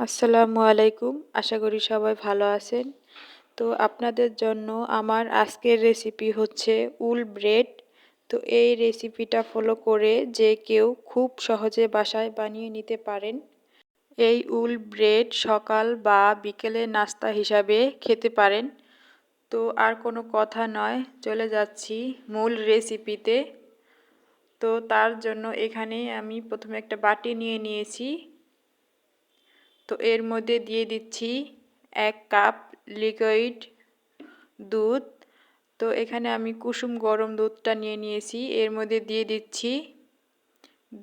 আসসালামু আলাইকুম। আশা করি সবাই ভালো আছেন। তো আপনাদের জন্য আমার আজকের রেসিপি হচ্ছে উল ব্রেড। তো এই রেসিপিটা ফলো করে যে কেউ খুব সহজে বাসায় বানিয়ে নিতে পারেন। এই উল ব্রেড সকাল বা বিকেলে নাস্তা হিসাবে খেতে পারেন। তো আর কোনো কথা নয়, চলে যাচ্ছি মূল রেসিপিতে তো। তার জন্য এখানে আমি প্রথমে একটা বাটি নিয়ে নিয়েছি। তো এর মধ্যে দিয়ে দিচ্ছি এক কাপ লিকুইড দুধ। তো এখানে আমি কুসুম গরম দুধটা নিয়ে নিয়েছি। এর মধ্যে দিয়ে দিচ্ছি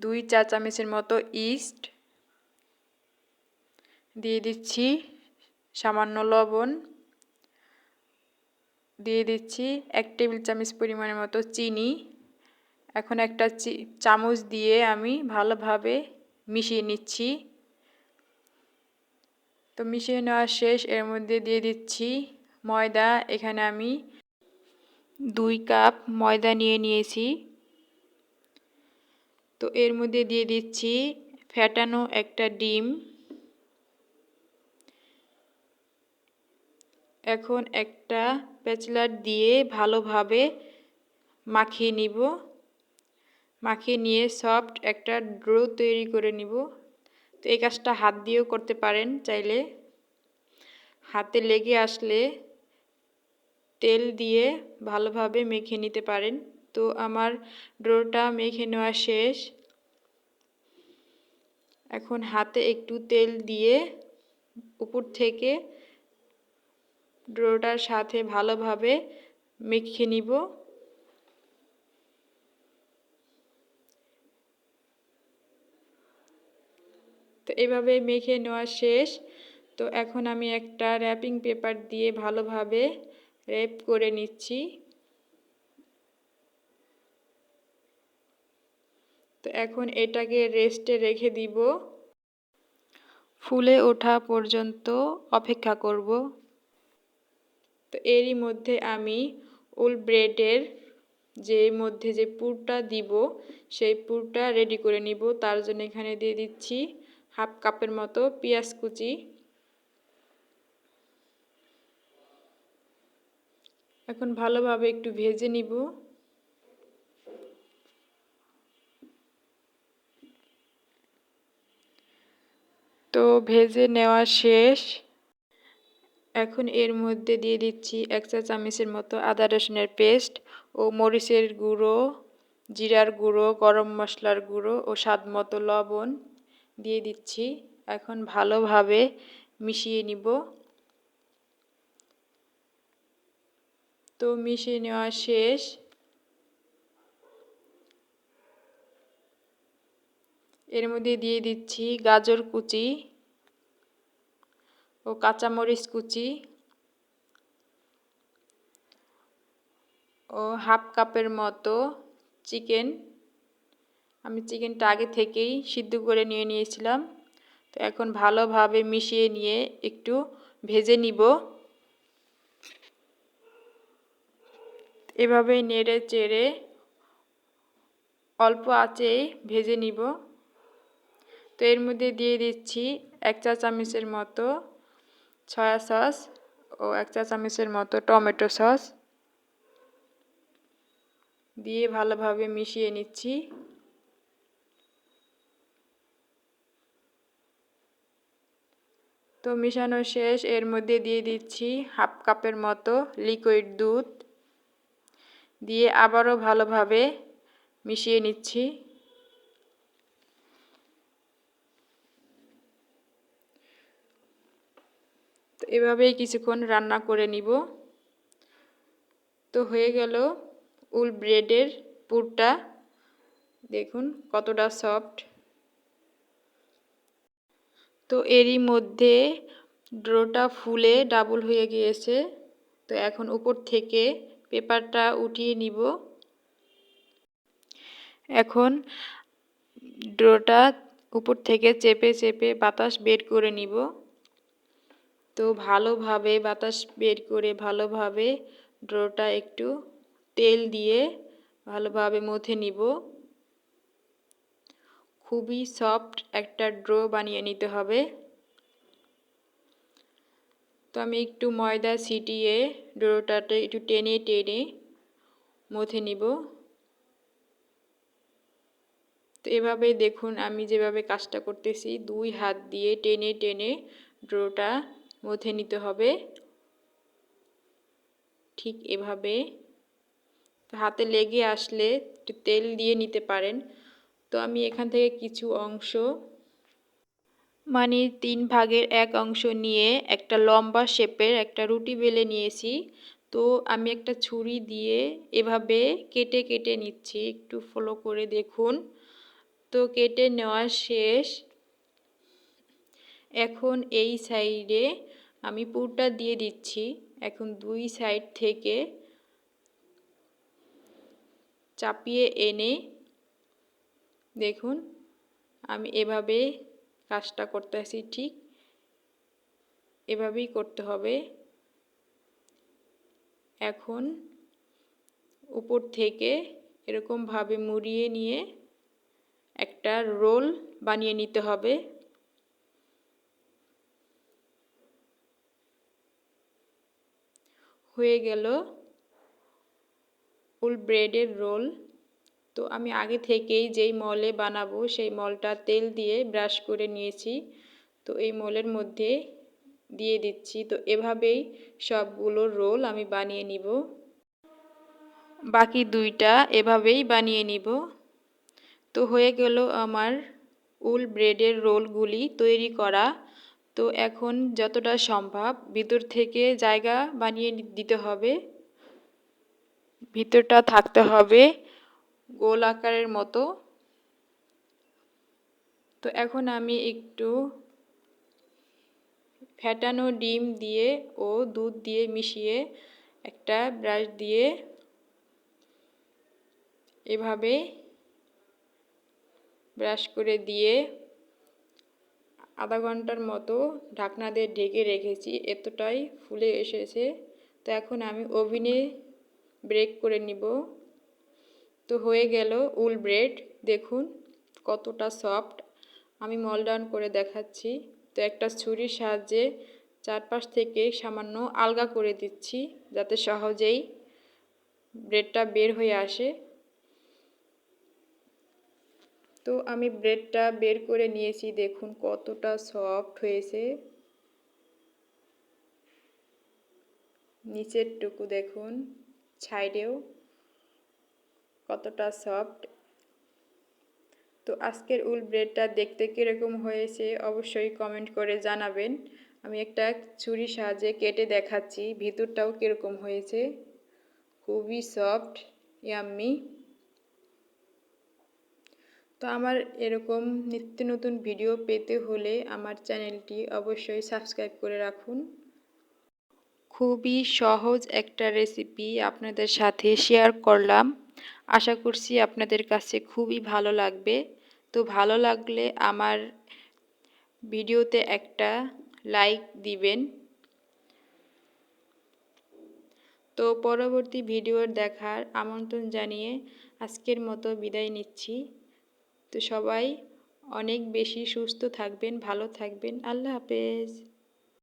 দুই চা চামচের মতো ইস্ট। দিয়ে দিচ্ছি সামান্য লবণ। দিয়ে দিচ্ছি এক টেবিল চামচ পরিমাণের মতো চিনি। এখন একটা চামচ দিয়ে আমি ভালোভাবে মিশিয়ে নিচ্ছি। তো মিশিয়ে নেওয়া শেষ, এর মধ্যে দিয়ে দিচ্ছি ময়দা। এখানে আমি দুই কাপ ময়দা নিয়ে নিয়েছি। তো এর মধ্যে দিয়ে দিচ্ছি ফ্যাটানো একটা ডিম। এখন একটা প্যাচলার দিয়ে ভালোভাবে মাখিয়ে নিব। মাখিয়ে নিয়ে সফট একটা ড্রো তৈরি করে নিব। তো এই কাজটা হাত দিয়েও করতে পারেন চাইলে। হাতে লেগে আসলে তেল দিয়ে ভালোভাবে মেখে নিতে পারেন। তো আমার ড্রোটা মেখে নেওয়া শেষ। এখন হাতে একটু তেল দিয়ে উপর থেকে ড্রোটার সাথে ভালোভাবে মেখে নিব। তো এভাবে মেখে নেওয়া শেষ। তো এখন আমি একটা র্যাপিং পেপার দিয়ে ভালোভাবে র্যাপ করে নিচ্ছি। তো এখন এটাকে রেস্টে রেখে দিব। ফুলে ওঠা পর্যন্ত অপেক্ষা করব। তো এরই মধ্যে আমি উল ব্রেডের যে মধ্যে যে পুরটা দিব, সেই পুরটা রেডি করে নিব। তার জন্য এখানে দিয়ে দিচ্ছি হাফ কাপের মতো পেঁয়াজ কুচি। এখন ভালোভাবে একটু ভেজে নিব। তো ভেজে নেওয়া শেষ। এখন এর মধ্যে দিয়ে দিচ্ছি এক চা চামচের মতো আদা রসুনের পেস্ট ও মরিচের গুঁড়ো, জিরার গুঁড়ো, গরম মশলার গুঁড়ো ও স্বাদ মতো লবণ। দিয়ে দিচ্ছি। এখন ভালোভাবে মিশিয়ে নিব। তো মিশিয়ে নেওয়া শেষ। এর মধ্যে দিয়ে দিচ্ছি গাজর কুচি ও কাঁচামরিচ কুচি ও হাফ কাপের মতো চিকেন আমি চিকেনটা আগে থেকেই সিদ্ধ করে নিয়ে নিয়েছিলাম। তো এখন ভালোভাবে মিশিয়ে নিয়ে একটু ভেজে নিব। এভাবে নেড়ে চেড়ে অল্প আঁচেই ভেজে নিব। তো এর মধ্যে দিয়ে দিচ্ছি এক চা চামচের মতো সয়া সস ও এক চা চামচের মতো টমেটো সস। দিয়ে ভালোভাবে মিশিয়ে নিচ্ছি। তো মিশানো শেষ। এর মধ্যে দিয়ে দিচ্ছি হাফ কাপের মতো লিকুইড দুধ। দিয়ে আবারও ভালোভাবে মিশিয়ে নিচ্ছি। তো এভাবেই কিছুক্ষণ রান্না করে নিব। তো হয়ে গেল উল ব্রেডের পুরটা। দেখুন কতটা সফট তো এরই মধ্যে ড্রোটা ফুলে ডাবল হয়ে গিয়েছে। তো এখন উপর থেকে পেপারটা উঠিয়ে নিব। এখন ড্রোটা উপর থেকে চেপে চেপে বাতাস বের করে নিব। তো ভালোভাবে বাতাস বের করে ভালোভাবে ড্রোটা একটু তেল দিয়ে ভালোভাবে মথে নিব। খুবই সফট একটা ড্রো বানিয়ে নিতে হবে। তো আমি একটু ময়দা ছিটিয়ে ডোটাটা একটু টেনে টেনে মথে নিব। তো এভাবে দেখুন আমি যেভাবে কাজটা করতেছি, দুই হাত দিয়ে টেনে টেনে ডোটা মথে নিতে হবে। ঠিক এভাবে। হাতে লেগে আসলে একটু তেল দিয়ে নিতে পারেন। তো আমি এখান থেকে কিছু অংশ মানে তিন ভাগের এক অংশ নিয়ে একটা লম্বা শেপের একটা রুটি বেলে নিয়েছি। তো আমি একটা ছুরি দিয়ে এভাবে কেটে কেটে নিচ্ছি, একটু ফলো করে দেখুন। তো কেটে নেওয়া শেষ। এখন এই সাইডে আমি পুরটা দিয়ে দিচ্ছি। এখন দুই সাইড থেকে চাপিয়ে এনে দেখুন, আমি এভাবে কাজটা করতে আসি ঠিক এভাবেই করতে হবে। এখন উপর থেকে এরকমভাবে মুড়িয়ে নিয়ে একটা রোল বানিয়ে নিতে হবে। হয়ে গেল ফুল ব্রেডের রোল। তো আমি আগে থেকেই যেই মলে বানাবো সেই মলটা তেল দিয়ে ব্রাশ করে নিয়েছি। তো এই মলের মধ্যে দিয়ে দিচ্ছি। তো এভাবেই সবগুলো রোল আমি বানিয়ে নিব। বাকি দুইটা এভাবেই বানিয়ে নিব। তো হয়ে গেল আমার উল ব্রেডের রোলগুলি তৈরি করা। তো এখন যতটা সম্ভব ভিতর থেকে জায়গা বানিয়ে দিতে হবে। ভিতরটা থাকতে হবে। গোল আকারের মতো। তো এখন আমি একটু ফ্যাটানো ডিম দিয়ে ও দুধ দিয়ে মিশিয়ে একটা ব্রাশ দিয়ে এভাবে ব্রাশ করে দিয়ে আধা ঘণ্টার মতো ঢাকনা দিয়ে ঢেকে রেখেছি, এতটাই ফুলে এসেছে। তো এখন আমি ওভেনে ব্রেক করে নিব। তো হয়ে গেল উল ব্রেড। দেখুন কতটা সফট। আমি মল ডাউন করে দেখাচ্ছি। তো একটা ছুরির সাহায্যে চারপাশ থেকে সামান্য আলগা করে দিচ্ছি যাতে সহজেই ব্রেডটা বের হয়ে আসে। তো আমি ব্রেডটা বের করে নিয়েছি। দেখুন কতটা সফট হয়েছে। নিচের টুকু দেখুন, সাইডেও। কতটা সফট তো আজকের উল ব্রেডটা দেখতে কীরকম হয়েছে অবশ্যই কমেন্ট করে জানাবেন। আমি একটা ছুরি সাহায্যে কেটে দেখাচ্ছি, ভিতরটাও কীরকম হয়েছে? খুবই সফট ইয়াম্মি তো আমার এরকম নিত্য নতুন ভিডিও পেতে হলে আমার চ্যানেলটি অবশ্যই সাবস্ক্রাইব করে রাখুন। খুবই সহজ একটা রেসিপি আপনাদের সাথে শেয়ার করলাম। আশা করছি আপনাদের কাছে খুবই ভালো লাগবে। তো ভালো লাগলে আমার ভিডিওতে একটা লাইক দিবেন। তো পরবর্তী ভিডিওর দেখার আমন্ত্রণ জানিয়ে আজকের মতো বিদায় নিচ্ছি। তো সবাই অনেক বেশি সুস্থ থাকবেন, ভালো থাকবেন। আল্লাহ হাফেজ।